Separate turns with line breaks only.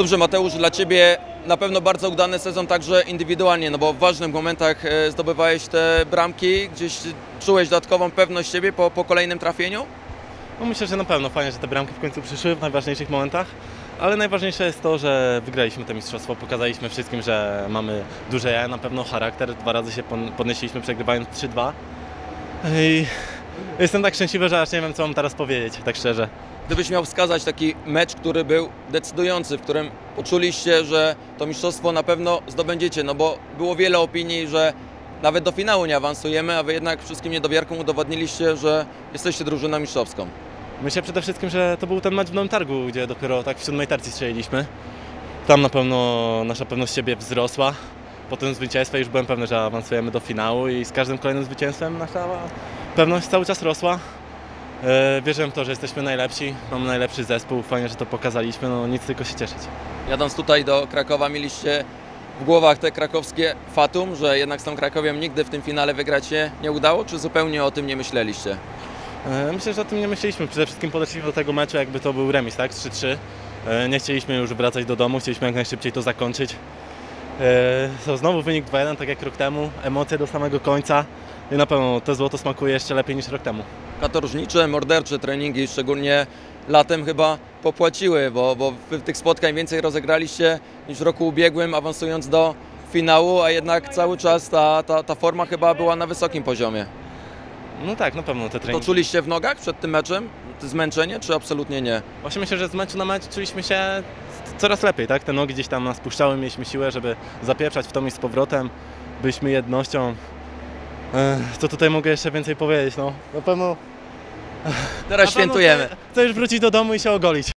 Dobrze Mateusz, dla Ciebie na pewno bardzo udany sezon także indywidualnie, no bo w ważnych momentach e, zdobywałeś te bramki, gdzieś czułeś dodatkową pewność siebie po, po kolejnym trafieniu?
No myślę, że na pewno fajnie, że te bramki w końcu przyszły w najważniejszych momentach, ale najważniejsze jest to, że wygraliśmy to mistrzostwo, pokazaliśmy wszystkim, że mamy duże ja, na pewno charakter, dwa razy się podnieśliśmy przegrywając 3-2 i jestem tak szczęśliwy, że aż nie wiem co mam teraz powiedzieć, tak szczerze.
Gdybyś miał wskazać taki mecz, który był decydujący, w którym poczuliście, że to mistrzostwo na pewno zdobędziecie, no bo było wiele opinii, że nawet do finału nie awansujemy, a Wy jednak wszystkim niedowiarkom udowodniliście, że jesteście drużyną mistrzowską.
Myślę przede wszystkim, że to był ten mecz w Nowym Targu, gdzie dopiero tak w siódmej tercji strzeliliśmy. Tam na pewno nasza pewność siebie wzrosła. Po tym zwycięstwie już byłem pewny, że awansujemy do finału i z każdym kolejnym zwycięstwem nasza pewność cały czas rosła. E, Wierzyłem w to, że jesteśmy najlepsi, mamy najlepszy zespół, fajnie, że to pokazaliśmy, no nic tylko się cieszyć.
Jadąc tutaj do Krakowa mieliście w głowach te krakowskie fatum, że jednak z tą Krakowiem nigdy w tym finale wygrać się nie udało, czy zupełnie o tym nie myśleliście?
E, Myślę, że o tym nie myśleliśmy. Przede wszystkim podeszliśmy do tego meczu, jakby to był remis, tak? 3-3. E, Nie chcieliśmy już wracać do domu, chcieliśmy jak najszybciej to zakończyć. E, To znowu wynik 2-1, tak jak rok temu. Emocje do samego końca. I na pewno to złoto smakuje jeszcze lepiej niż rok temu.
Katorżnicze, mordercze treningi, szczególnie latem chyba popłaciły, bo, bo wy tych spotkań więcej rozegraliście niż w roku ubiegłym, awansując do finału, a jednak cały czas ta, ta, ta forma chyba była na wysokim poziomie.
No tak, na pewno te
To
treningi.
czuliście w nogach przed tym meczem? Zmęczenie, czy absolutnie nie?
Właśnie myślę, że z meczu na mecz czuliśmy się coraz lepiej, tak? Te nogi gdzieś tam nas puszczały, mieliśmy siłę, żeby zapieprzać w to i z powrotem. Byliśmy jednością. Ech, Co tutaj mogę jeszcze więcej powiedzieć? No, na pewno
Teraz
Na pewno
świętujemy.
Chcę, chcę już wrócić do domu i się ogolić.